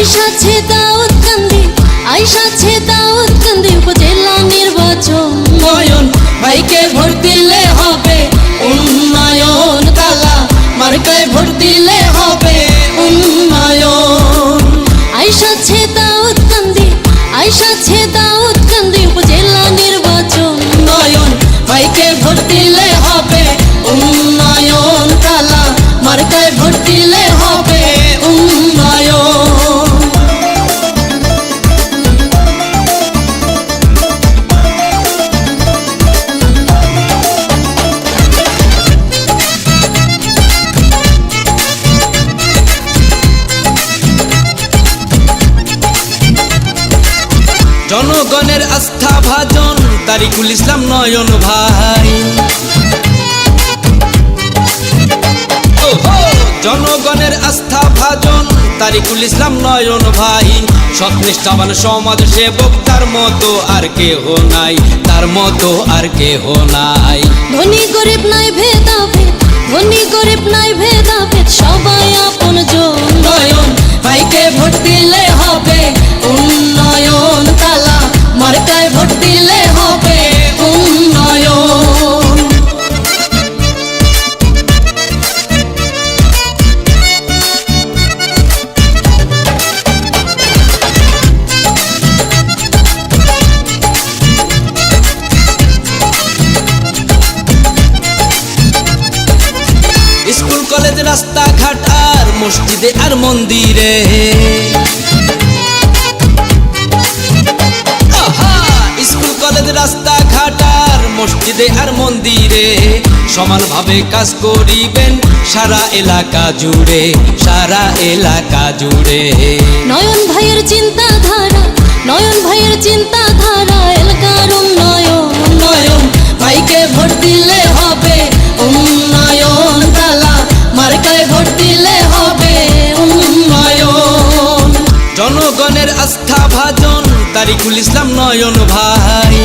আইসাছে দাউদকান্দি আইসাছে দাউদকান্দি উপজেলা নির্বাচন জনগণের আস্থা ভাজন, তারিকুল ইসলাম নয়ন ভাই। জনগণের আস্থা ভাজন, তারিকুল ইসলাম নয়ন ভাই। সৎনিষ্ঠাবান সমাজ সেবক, তার মতো আর কেহ নাই, তার মতো আর কেহ নাই। ধনী গরিব নাই ধনী রাস্তাঘাট আর মসজিদে আর মন্দিরে। স্কুল, কলেজ, রাস্তাঘাট আর মসজিদে আর মন্দিরে। সমানভাবে কাজ করিবেন সারা এলাকা জুড়ে, সারা এলাকা জুড়ে। নয়ন ভাইয়ের চিন্তাধারা, নয়ন ভাইয়ের চিন্তাধারা। আস্থা ভাজন তারিকুল ইসলাম নয়ন ভাই।